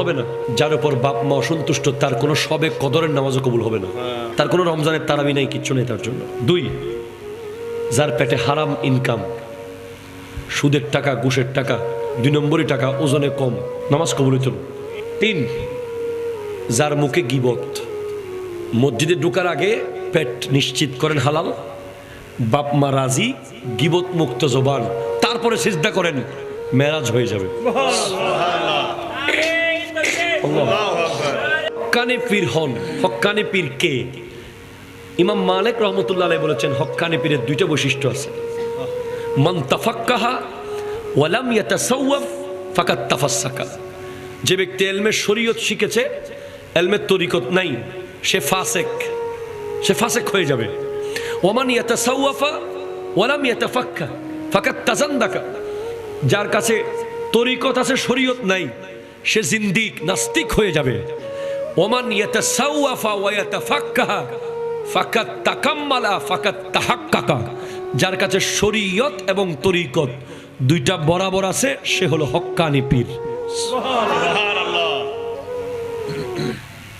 হবে না। যার উপর বাপ মা অসন্তুষ্ট তার কোনো সবে কদরের নামাজও কবুল হবে না। তার কোনো রমজানের তারাবি নাই কিচ্ছু নেই তার জন্য। দুই যার পেটে হারাম ইনকাম সুদের টাকা ঘুষের টাকা দুই নম্বরই টাকা ওজনে কম নামাজ কবুল হইত তিন যার মুখে গিবত মসজিদে ঢোকার আগে পেট নিশ্চিত করেন হালাল বাপ মা রাজি গিবত মুক্ত জবান তারপরে সিজদা করেন মেরাজ হয়ে যাবে। হক্কানি পীর হন হক্কানি পীর কে? ইমাম মালিক রহমতুল্লাহ বলেছেন হক্কানি পীরের দুইটা বৈশিষ্ট্য আছে। ওয়ালাম তাফাসসাকা। যে ব্যক্তি এলমের শরীয়ত শিখেছে, এলমের তরিকত নাই, সে ফাসেক সে ফাসেক হয়ে যাবে। ওমান ওয়ালাম ইয়াতাফাক্কা ফাকাত তাজান্দাকা যার কাছে তরিকত আছে, শরীয়ত নাই সে জিন্দিক নাস্তিক হয়ে যাবে। ওমান ইয়াতাসাওয়াফা ওয়া ইয়াতাফাক্কাহা ফাকাত তাকাম্মালা ফাকাত তাহাক্কাকা। যার কাছে শরীয়ত এবং তরিকত দুইটা বরাবর আছে সে হলো হক্কানি পীর।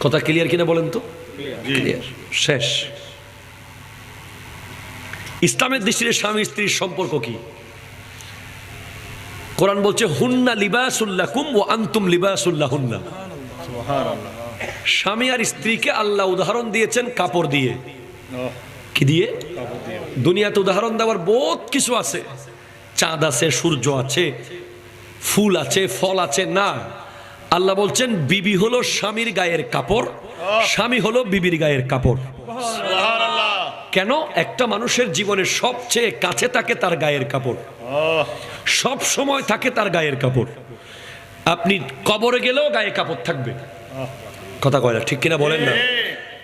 কথা ক্লিয়ার কিনা বলেন তো? ক্লিয়ার। শেষ। ইসলামের দৃষ্টিতে স্বামী স্ত্রীর সম্পর্ক কি? কোরআন বলছে, হুন্না লিবাসুল্লাকুম ও আন্তুম লিবাসুল্লাহ হুন্না স্বামী আর স্ত্রীকে আল্লাহ উদাহরণ দিয়েছেন কাপড় দিয়ে। কি দিয়ে? দুনিয়াতে উদাহরণ দেওয়ার বহুত কিছু আছে। চাঁদ আছে, সূর্য আছে, ফুল আছে, ফল আছে, না। আল্লাহ বলছেন, বিবি হলো স্বামীর গায়ের কাপড়, স্বামী হলো বিবির গায়ের কাপড়। কেন একটা মানুষের জীবনে সবচেয়ে কাছে থাকে তার গায়ের কাপড়? সব সময় থাকে তার গায়ের কাপড়। আপনি কবরে গেলেও গায়ে কাপড় থাকবে। কথা কয় না ঠিক কিনা বলেন না?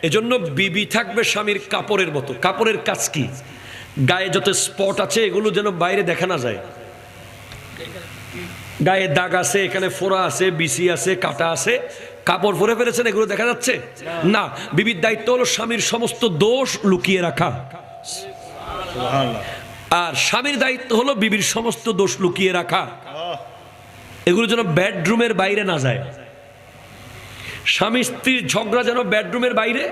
এজন্য বিবি থাকবে স্বামীর কাপড়ের মতো। কাপড়ের কাজ কি? গায়ে যত স্পট আছে এগুলো যেন বাইরে দেখা না যায়। গায়ে দাগ আছে এখানে ফোড়া আছে বিসি আছে কাটা আছে কাপড় পরে ফেলেছেন এগুলো দেখা যাচ্ছে? না বিবির দায়িত্ব হলো স্বামীর সমস্ত দোষ লুকিয়ে রাখা। আর স্বামীর দায়িত্ব হলো বিবির সমস্ত দোষ লুকিয়ে রাখা। এগুলো যেন বেডরুমের বাইরে না যায়। স্বামী স্ত্রীর ঝগড়া যেন বেডরুমের বাইরে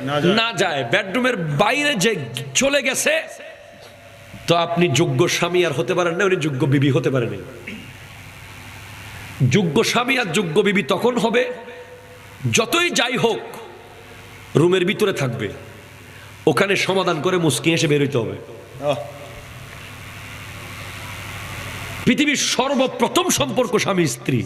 না যায়। না যায়। বেডরুমের বাইরে যে চলে গেছে তো আপনি যোগ্য স্বামী আর হতে পারেন না উনি যোগ্য বিবি হতে পারেন। যোগ্য স্বামী আর যোগ্য বিবি তখন হবে যতই যাই হোক রুমের ভিতরে থাকবে। ওখানে সমাধান করে মুসকি এসে বেরোইতে হবে। পৃথিবীর সর্বপ্রথম সম্পর্ক স্বামী স্ত্রী